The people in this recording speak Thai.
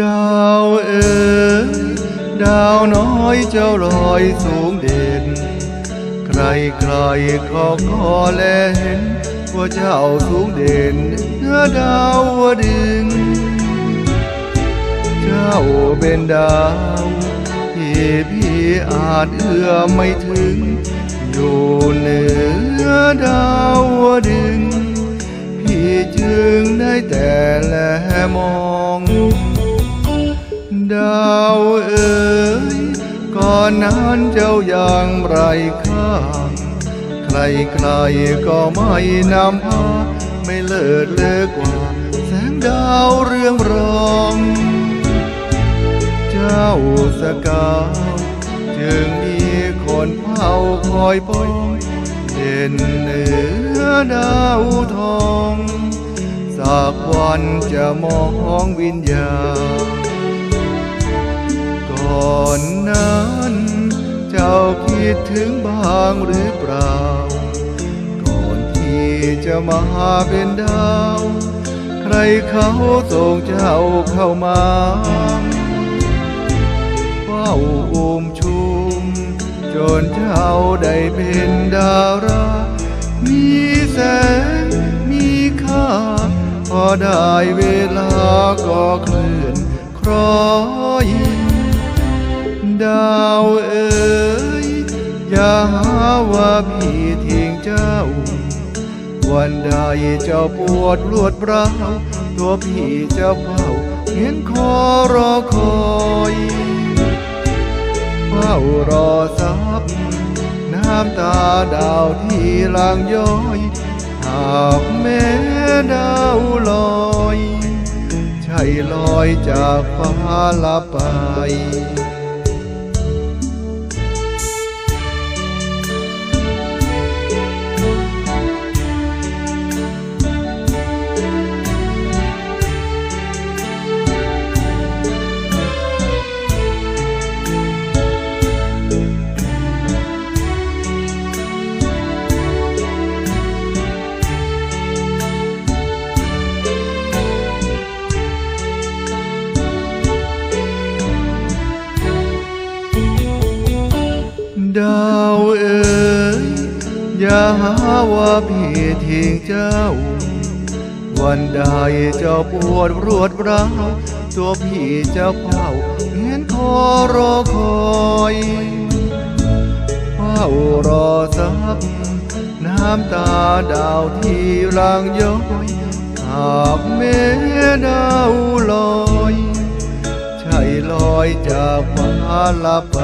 ดาวเอ๋ยดาวน้อยเจ้าลอยสูงเด่น ใครใครๆเขาก็แลเห็น ว่าเจ้าสูงเด่นเนื้อดาวดึง เจ้าเป็นดาวที่พี่อาจเอื้อไม่ถึง อยู่เหนือดาวดึง พี่จึงได้แต่แล มอง ดาวเอ๋ยก่อนนั้นเจ้าอยังไรค่าใครใครก็ไม่นำพาไม่เลิศเลอกว่า แสงดาวเรืองรอง เจ้าสกาวจึงมีคนเฝ้าคอยปองเด่นเหนือดาวทอง สักวันจะมองวิญญาณ ก่อนนั้น เจ้าคิดถึงบ้างหรือเปล่า ก่อนที่จะมาเป็นดาว ใครเขาส่งเจ้าเข้ามาเฝ้าอุ้มชุม จนเจ้าได้เป็นดารา มีแสงมีค่า อได้เวลาก็เคลื่อนคล้อยดาวเอ๋ยอย่าหาว่าพี่ทิ้งเจ้า วันใดเจ้าปวดรวดเร้าวตัวพี่จะเฝ้าเห็นคอรอคอยเฝ้ารอซับน้ำตาดาวที่ลางย้อย หากแม้ดาวลอย ใช่ลอยจากฟ้าละไป หาว่าพี่ทิ้งเจ้า วันใดเจ้าปวดรวดร้าวตัวพี่จะเฝ้าเห็นคอรอคอยเฝ้ารอซับน้ำตาดาวที่รางย้อยหากแม้ดาวลอยใช่ลอยจากฟ้าละไป